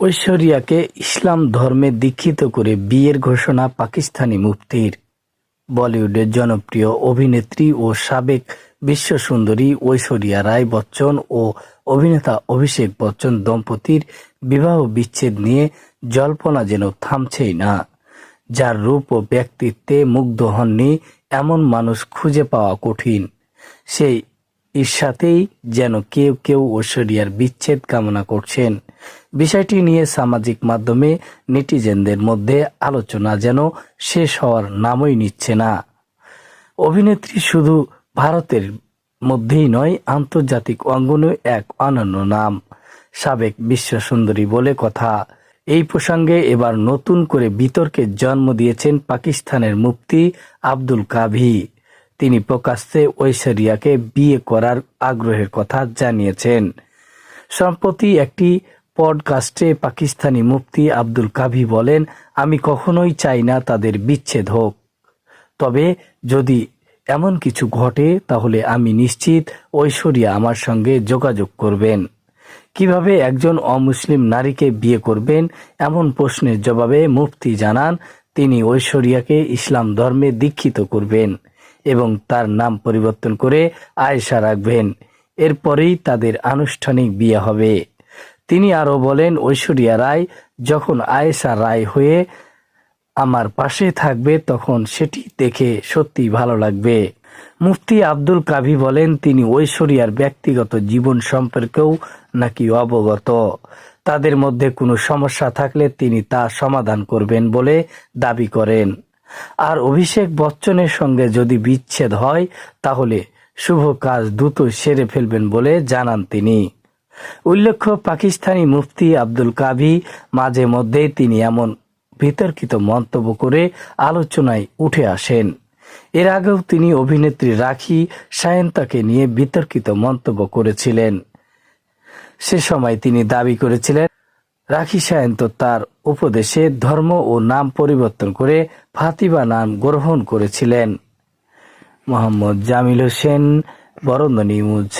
ঐশ্বরিয়াকে ইসলাম ধর্মে দীক্ষিত করে বিয়ের ঘোষণা পাকিস্তানি মুফতির। বলিউডের জনপ্রিয় অভিনেত্রী ও সাবেক বিশ্ব সুন্দরী ঐশ্বরিয়া রায় বচ্চন ও অভিনেতা অভিষেক বচ্চন দম্পতির বিবাহ বিচ্ছেদ নিয়ে জল্পনা যেন থামছেই না। যার রূপ ও ব্যক্তিত্বে মুগ্ধ হননি এমন মানুষ খুঁজে পাওয়া কঠিন। সেই ঈর্ষাতেই যেন কেউ কেউ ঐশ্বরিয়ার বিচ্ছেদ কামনা করছেন। বিষয়টি নিয়ে সামাজিক মাধ্যমে নেটিজেনদের মধ্যে আলোচনা যেন শেষ হওয়ার নামই নিচ্ছে না। অভিনেত্রী শুধু ভারতের মধ্যেই নয়, আন্তর্জাতিক অঙ্গনে এক অনন্য নাম। সাবেক বিশ্ব সুন্দরী বলে কথা। এই প্রসঙ্গে এবার নতুন করে বিতর্কের জন্ম দিয়েছেন পাকিস্তানের মুফতি আব্দুল কাভি। তিনি প্রকাশ্যে ঐশ্বরিয়াকে বিয়ে করার আগ্রহের কথা জানিয়েছেন। সম্প্রতি একটি পডকাস্টে পাকিস্তানি মুফতি আব্দুল কাভি বলেন, আমি কখনোই চাই না তাদের বিচ্ছেদ হোক। তবে যদি এমন কিছু ঘটে, তাহলে আমি নিশ্চিত ঐশ্বরিয়া আমার সঙ্গে যোগাযোগ করবেন। কীভাবে একজন অমুসলিম নারীকে বিয়ে করবেন, এমন প্রশ্নের জবাবে মুফতি জানান, তিনি ঐশ্বরিয়াকে ইসলাম ধর্মে দীক্ষিত করবেন এবং তার নাম পরিবর্তন করে আয়েশা রাখবেন। এরপরেই তাদের আনুষ্ঠানিক বিয়ে হবে। তিনি আরও বলেন, ঐশ্বরিয়া রায় যখন আয়েশা রায় হয়ে আমার পাশে থাকবে, তখন সেটি দেখে সত্যি ভালো লাগবে। মুফতি আব্দুল কাভি বলেন, তিনি ঐশ্বরিয়ার ব্যক্তিগত জীবন সম্পর্কেও নাকি অবগত। তাদের মধ্যে কোনো সমস্যা থাকলে তিনি তা সমাধান করবেন বলে দাবি করেন। আর অভিষেক বচ্চনের সঙ্গে যদি বিচ্ছেদ হয়, তাহলে শুভ কাজ দ্রুত সেরে ফেলবেন বলে জানান তিনি। উল্লেখ্য, পাকিস্তানি মুফতি আব্দুল কাভি মাঝে মধ্যেই তিনি এমন বিতর্কিত মন্তব্য করে আলোচনায় উঠে আসেন। এর আগেও তিনি অভিনেত্রী রাখি সায়ন্তাকে নিয়ে বিতর্কিত মন্তব্য করেছিলেন। সে সময় তিনি দাবি করেছিলেন, রাখি সায়ন্ত তার উপদেশে ধর্ম ও নাম পরিবর্তন করে ফাতিবা নাম গ্রহণ করেছিলেন। মোহাম্মদ জামিল হোসেন, বরন্দ নিউজ